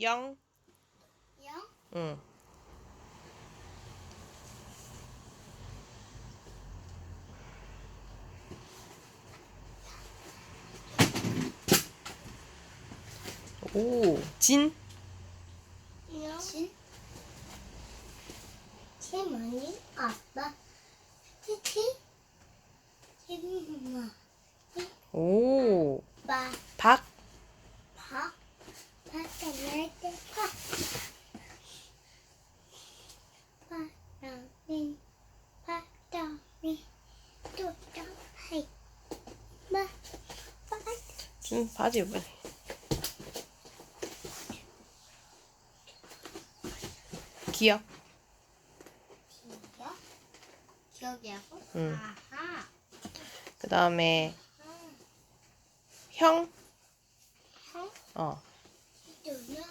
영. 영, 응. 오, 진. 영, 진, 치머니, 아빠, 치치, 치마, 오, 빠, 박. 박, 바다날 때 파, 바람이, 바람이, 또또하이, 마, 바, 진 바지 입어. 기억. 기억, 기억이하고, 응. 아하, 그 다음에 형. 형, 어. 뚜려,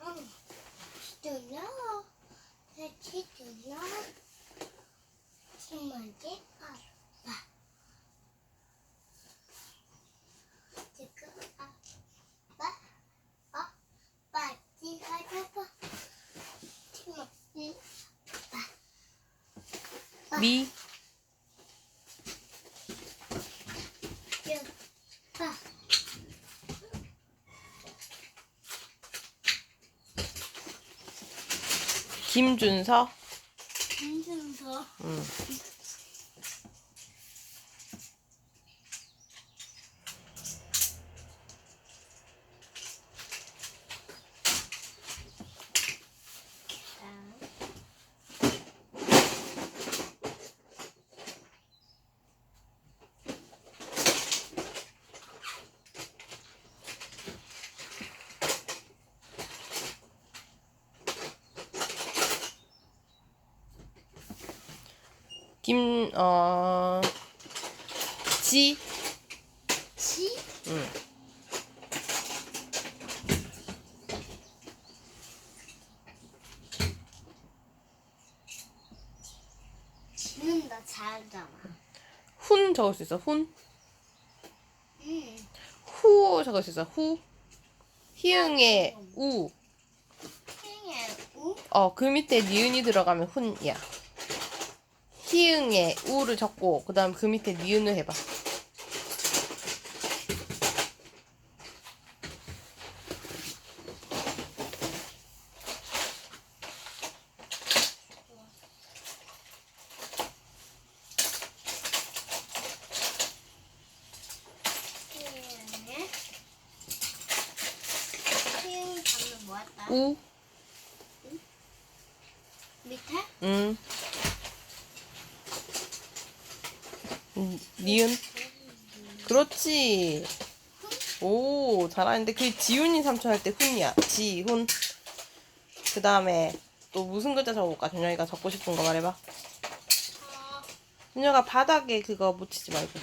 형, 뚜려, 같이 뚜려, 치마지 아빠. 지금 아빠, 아빠, 지하자봐. 치마지 미. 김준서. 김준서. 응. 김, 어, 지. 지, 응. 지는 나 잘하잖아. 훈 적을 수 있어, 훈. 응. 후 적을 수 있어, 후. 희응의 우. 생에 우, 어, 그 밑에 니은이 들어가면 훈이야. 희응의 우를 적고, 그 다음 그 밑에 니은을 해봐. 우, 밑에? 응. 음, 니은. 그렇지. 오, 잘하는데 그 지훈이 삼촌 할 때 훈이야. 지훈. 그 다음에 또 무슨 글자 적어볼까? 준영이가 적고 싶은 거 말해봐. 어, 준영아 바닥에 그거 묻히지 말고.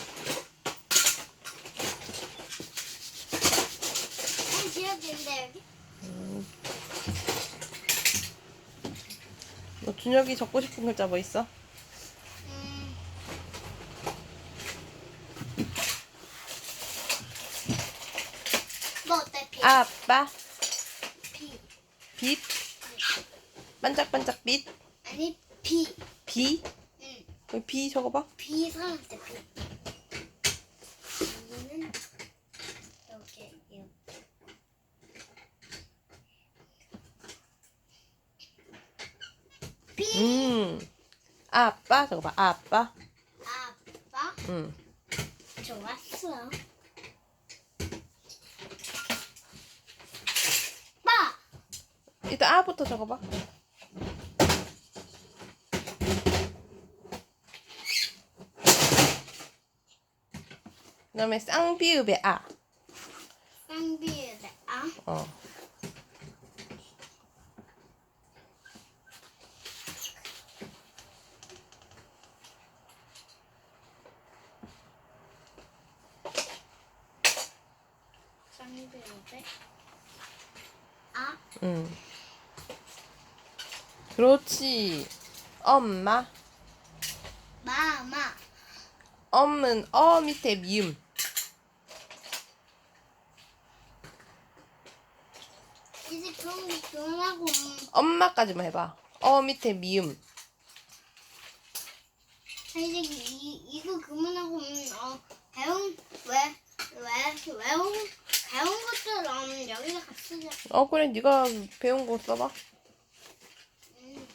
여기? 너 준혁이 적고 싶은 글자 뭐 있어? 음. 뭐 어때? 비. 아빠, 비. 빛, 반짝반짝 빛, 아니 비. 비. 응. 여기 비 적어봐. 비 사람 때 비. 비는 여기 여기. 비. 음. 아빠 적어봐. 아빠. 아빠 음. 좋았어. 빠. 일단 아부터 적어봐. 그 다음에 쌍비읍의 아. 쌍비의 아. 어. 쌍비의 아. 음. 그렇지. 엄마. 마마. 엄은 어 밑에 미음. 이제 그만하고 음, 엄마까지만 해봐. 어 밑에 미음. 이제 이 이거 그만하고 음, 어 배운 왜왜 외운 배운 것처럼 여기다가 쓰자. 어 그래 네가 배운 거 써봐. 음,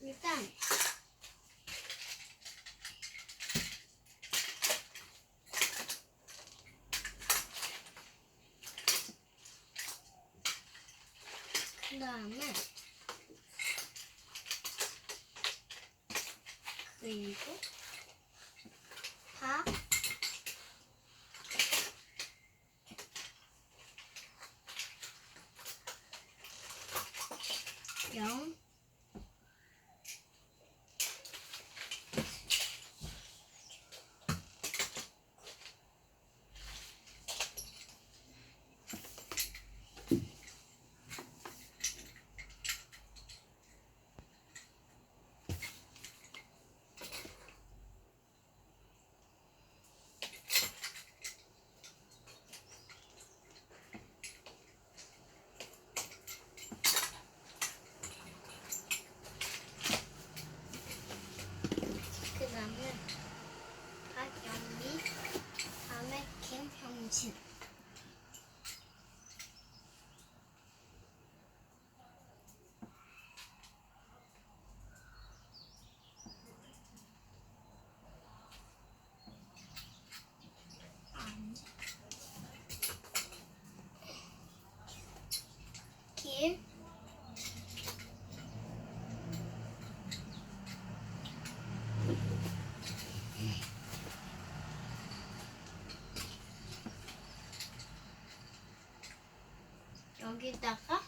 일단 그 다음에 그리고 다 영 그 다음에 박영미 다음에 김형진 김 여기다가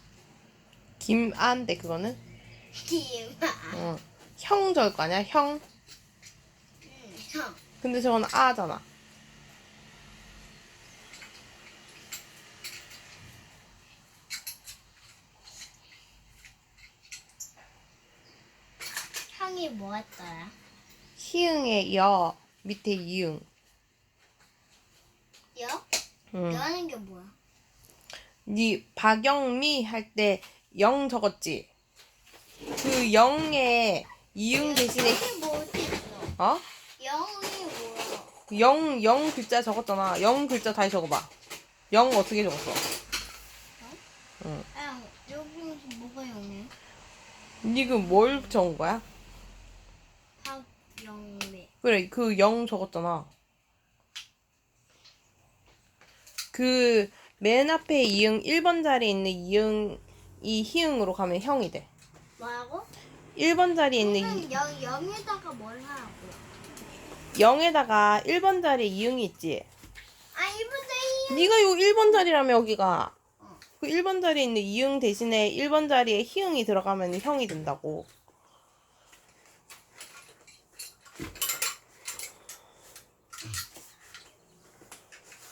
김아인데 그거는 김 어. 형 적을 거 아니야 형. 형 근데 저건 아잖아. 형이 뭐 했더라? 희응의 여 밑에 이응. 여? 응. 여하는 게 뭐야? 네 박영미 할 때 영 적었지. 그 영에 이응 대신에 형이 뭐 했어? 어? 영이 뭐야? 영, 영 글자 적었잖아. 영 글자 다시 적어봐. 영 어떻게 적었어? 아 여기서 뭐가 영해? 니그 뭘 적은 거야? 박영미 그래, 그 영 적었잖아. 그 맨 앞에 이응 1번 자리에 있는 이응 이 희응으로 가면 형이 돼. 뭐라고? 1번 자리에 있는 그럼 영 영에다가 뭘 하라고? 0에다가 1번 자리에 이응이 있지. 아 이분들 네가 요 1번 자리라며 여기가. 그 1번 자리에 있는 이응 대신에 1번 자리에 희응이 들어가면 형이 된다고.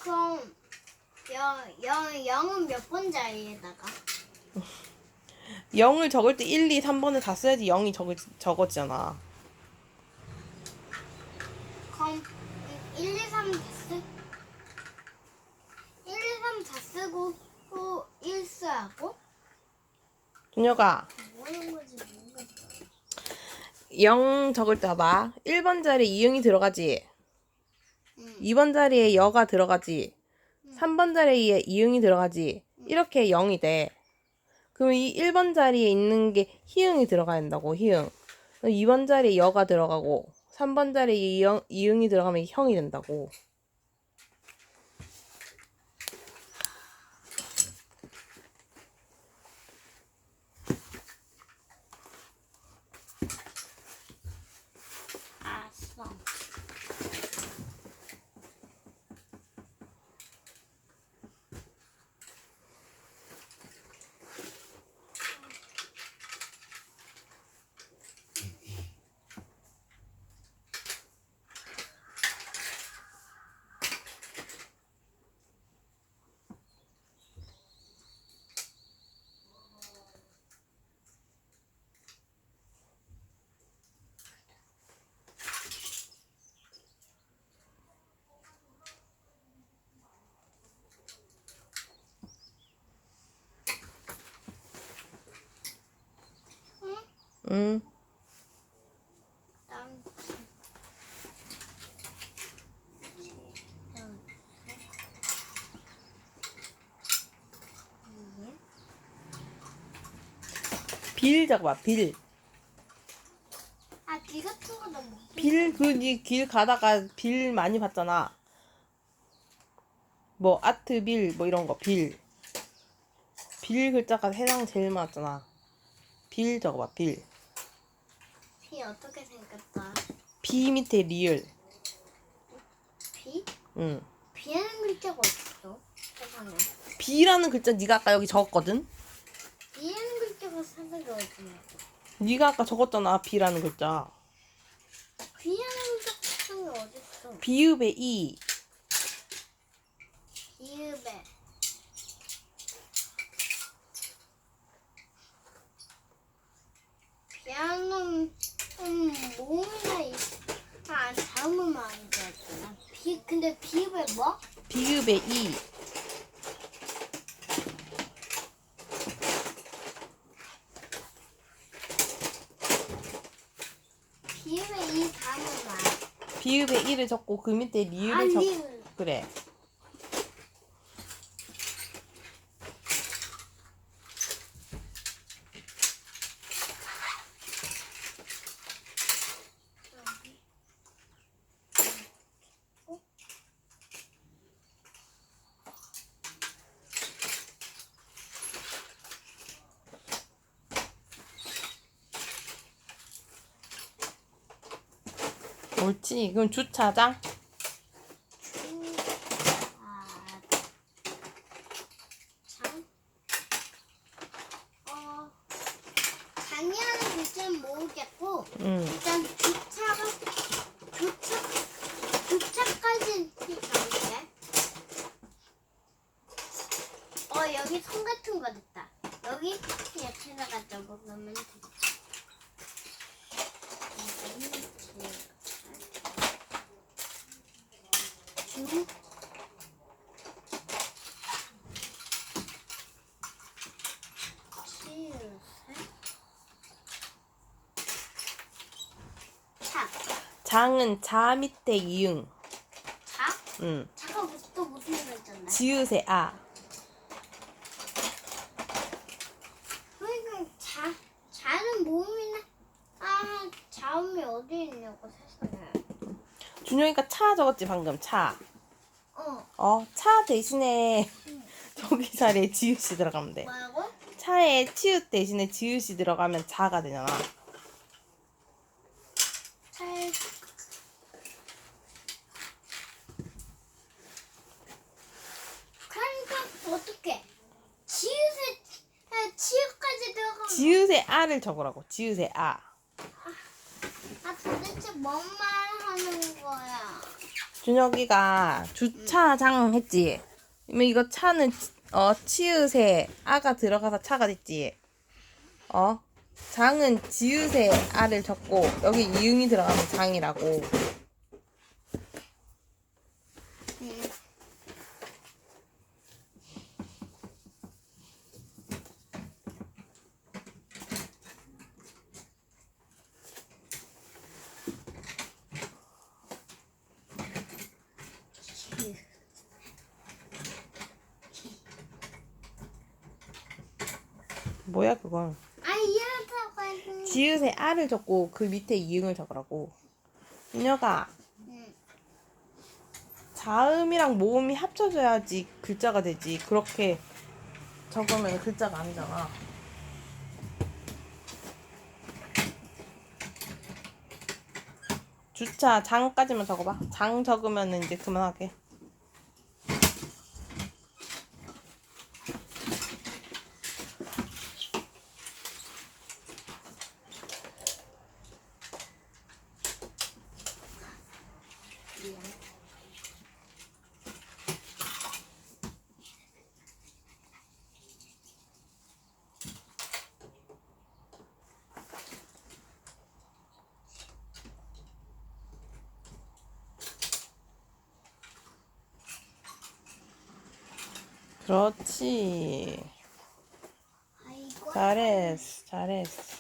그럼 영 영 영은 몇 번 자리에다가? 0을 적을 때 1, 2, 3번을 다 써야지 0이 적을, 적었잖아. 그럼 1, 2, 3 다 쓰. 1, 2, 3 다 쓰고 또1 쓰라고? 준혁아, 뭐 하는 거지 모르겠어. 0 적을 때 봐봐. 1번 자리에 이응이 들어가지. 응. 2번 자리에 여가 들어가지. 3번 자리에 이응이 들어가지. 이렇게 0이 돼. 그럼 이 1번 자리에 있는 게 희응이 들어가야 된다고, 희응. 2번 자리에 여가 들어가고, 3번 자리에 이응, 이응이 들어가면 형이 된다고. 알았어. 응. 땅. 빌 적어봐. 빌. 아, 비 같은 거도 못. 빌, 그, 니 길 가다가 빌 많이 봤잖아. 뭐, 아트 빌, 뭐 이런 거, 빌. 빌 글자가 해당 제일 많았잖아. 빌 적어봐, 빌. 비 어떻게 생겼다? 비 밑에 리을. 비? 응. 비라는 글자가 어딨어? 세상에. 비라는 글자 네가 아까 여기 적었거든? 비라는 글자가 세상에 어딨냐고. 네가 아까 적었잖아, 비라는 글자. 비라는 글자가 세상에 어딨어? 비읍의 이. 비읍에. 비하는 음, 이- 아, 잘못 말한 거였구나. 비 근데 비읍에 뭐? 비읍의 이. 비읍에 이 다음은 말. 비읍의 이를 적고 그 밑에 리을을 아니. 적. 그래. 옳지. 그럼 주차장. 아, 참. 어, 강의하는 글자는 모르겠고, 응. 일단 주차가, 주차, 주차까지 가볼게. 어, 여기 선 같은 거 됐다. 여기 야채다가 적어보면 돼. 주, 차, 장은 자 밑에 이응. 자? 응. 차가 무슨 또 무슨 일 있잖아. 지읒의 아. 그러니까 자, 자는 몸이나 아 자음이 어디 있냐고 세상에. 준영이가 차 적었지 방금 차. 어, 어, 차 대신에 저기 자리에 지읒이 들어가면 돼. 뭐라고? 차에 치읒 대신에 지읒이 들어가면 자가 되잖아. 차에 그러니까 어떻게 지읒에 아, 지읒까지 들어가면 지읒의 아를 적으라고. 지읒의 아. 아 도대체 뭔 말 하는 거야? 준혁이가 주차장 했지. 그러면 이거 차는 어 치읒에 아가 들어가서 차가 됐지. 어 장은 지읒에 아를 적고 여기 이응이 들어가면 장이라고. 음. 뭐야 그건. 아 이해하다고 했는데. 지읒에 아를 적고 그 밑에 이응을 적으라고. 응. 자음이랑 모음이 합쳐져야지 글자가 되지. 그렇게 적으면 글자가 아니잖아. 주차 장까지만 적어봐. 장 적으면 이제 그만하게. 그렇지. 아이고. 잘했어, 잘했어.